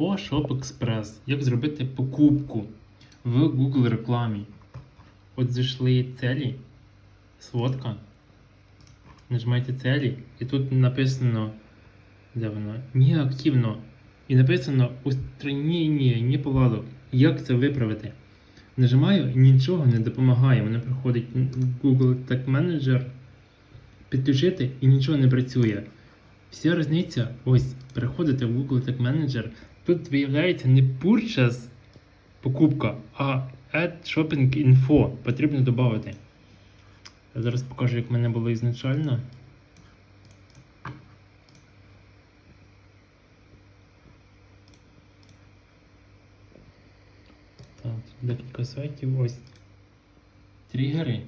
по ShopExpress. Як зробити покупку в Google рекламі. От зайшли цілі, сводка. Нажимаєте цілі, і тут написано, де воно? Неактивно. І написано устранення неполадок. Як це виправити? Нажимаю нічого не допомагає. Воно приходить Google Tag Manager, підключити і нічого не працює. Вся різниця, ось, переходите в Google Tag Manager. Тут виявляється не purchase покупка, а Add Shopping Info потрібно додати. Я зараз покажу, як в мене було ізначально. Так, декілька сайтів. Ось. Тригери.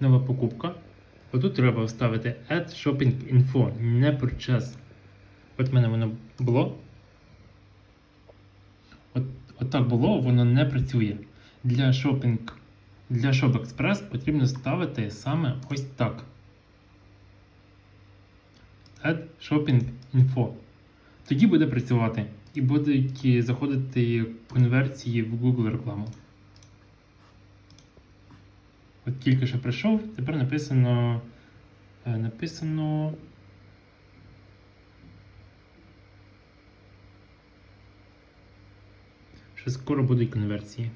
Нова покупка. Отут треба вставити Add Shopping Info, не Purchase. От в мене воно було. От, от так було, воно не працює. Для Shopping, для Shop Express потрібно ставити саме ось так. Add Shopping Info. Тоді буде працювати і будуть заходити конверсії в Google рекламу. От тільки що прийшов, тепер написано. е, Написано. Що скоро будуть конверсії.